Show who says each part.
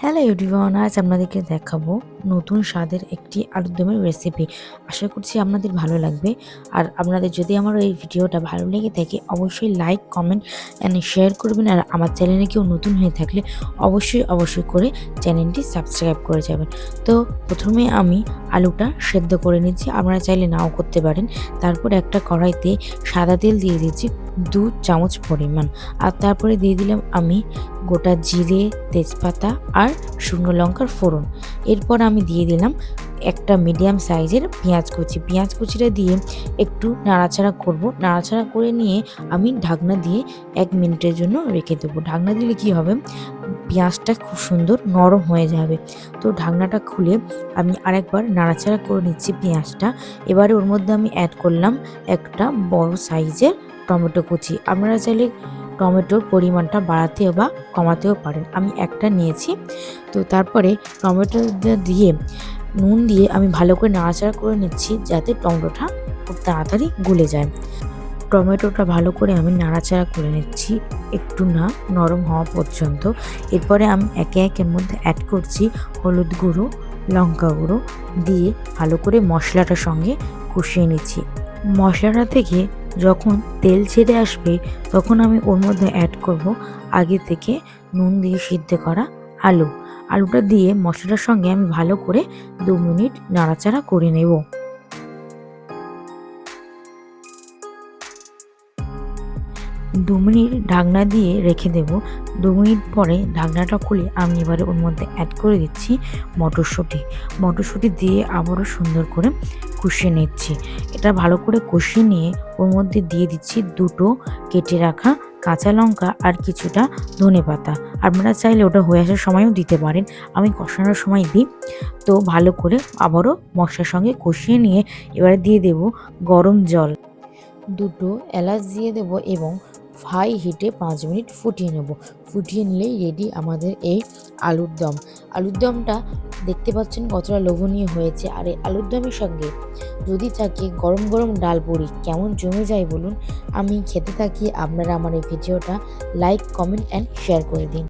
Speaker 1: Hello everyone আজ আপনাদেরকে দেখাবো নতুন স্বাদের একটি আলুরদমের রেসিপি আশা করছি আপনাদের ভালো লাগবে। আর আপনাদের যদি আমার এই ভিডিওটা ভালো লেগে থাকে, অবশ্যই লাইক কমেন্ট অ্যান্ড শেয়ার করবেন। আর আমার চ্যানেলে কেউ নতুন হয়ে থাকলে অবশ্যই অবশ্যই করে চ্যানেলটি সাবস্ক্রাইব করে যাবেন। তো প্রথমে আমি আলুটা সেদ্ধ করে নিচ্ছি। আপনারা চাইলে নাও করতে পারেন। তারপর একটা কড়াইতে সাদা তেল দিয়ে দিচ্ছি দু চামচ পরিমাণ। আর তারপরে দিয়ে দিলাম আমি গোটা জিরে, তেজপাতা আর শুকনো লঙ্কার ফোড়ন। এরপর আমি দিয়ে দিলাম একটা মিডিয়াম সাইজের পেঁয়াজ কুচি। পেঁয়াজ কুচিটা দিয়ে একটু নাড়াচাড়া করব। নাড়াচাড়া করে নিয়ে আমি ঢাকনা দিয়ে এক মিনিটের জন্য রেখে দেবো। ঢাকনা দিলে কি হবে? পেঁয়াজটা খুব সুন্দর নরম হয়ে যাবে। তো ঢাকনাটা খুলে আমি আরেকবার নাড়াচাড়া করে নিচ্ছি পেঁয়াজটা। এবারে ওর মধ্যে আমি অ্যাড করলাম একটা বড় সাইজের টমেটো কুচি। আপনারা চাইলে টমেটোর পরিমাণটা বাড়াতেও বা কমাতেও পারেন। আমি একটা নিয়েছি। তো তারপরে টমেটো দিয়ে নুন দিয়ে আমি ভালো করে নাড়াচাড়া করে নিচ্ছি যাতে টমেটোটা খুব তাড়াতাড়ি গলে যায়। টমেটোটা ভালো করে আমি নাড়াচাড়া করে নিচ্ছি, একটু না, নরম হওয়া পর্যন্ত। এরপরে আমি একে একের মধ্যে অ্যাড করছি হলুদ গুঁড়ো, লঙ্কা গুঁড়ো দিয়ে ভালো করে মশলাটার সঙ্গে কষিয়ে নিচ্ছি। মশলাটা থেকে যখন তেল ছেড়ে আসবে, তখন আমি ওর মধ্যে অ্যাড করব আগে থেকে নুন দিয়ে সিদ্ধ করা আলু। আলুটা দিয়ে মশলাটার সঙ্গে আমি ভালো করে দু মিনিট নাড়াচাড়া করে নেব। দু মিনিট ঢাকনা দিয়ে রেখে দেব। দু মিনিট পরে ঢাকনাটা খুলে আমি এবারে ওর মধ্যে অ্যাড করে দিচ্ছি মটরশুঁটি। মটরশুঁটি দিয়ে আবারও সুন্দর করে কষিয়ে নিচ্ছি। এটা ভালো করে কষিয়ে নিয়ে ওর মধ্যে দিয়ে দিচ্ছি দুটো কেটে রাখা কাঁচা লঙ্কা আর কিছুটা ধনে পাতা। আপনারা চাইলে ওটা হয়ে আসার সময়ও দিতে পারেন। আমি কষানোর সময় দিই। তো ভালো করে আবারও মশলার সঙ্গে কষিয়ে নিয়ে এবারে দিয়ে দেব গরম জল। দুটো এলাচ দিয়ে দেব এবং হাই হিটে পাঁচ মিনিট ফুটিয়ে নেব। ফুটিয়ে নিলেই রেডি আমাদের এই আলুর দম। আলুর দমটা দেখতে পাচ্ছেন কতটা লোভনীয় হয়েছে। আর এই আলুর দমের সঙ্গে যদি থাকে গরম গরম ডাল পড়ি কেমন জমে যায় বলুন? আমি খেতে থাকি। আপনারা আমার এই ভিডিওটা লাইক কমেন্ট অ্যান্ড শেয়ার করে দিন।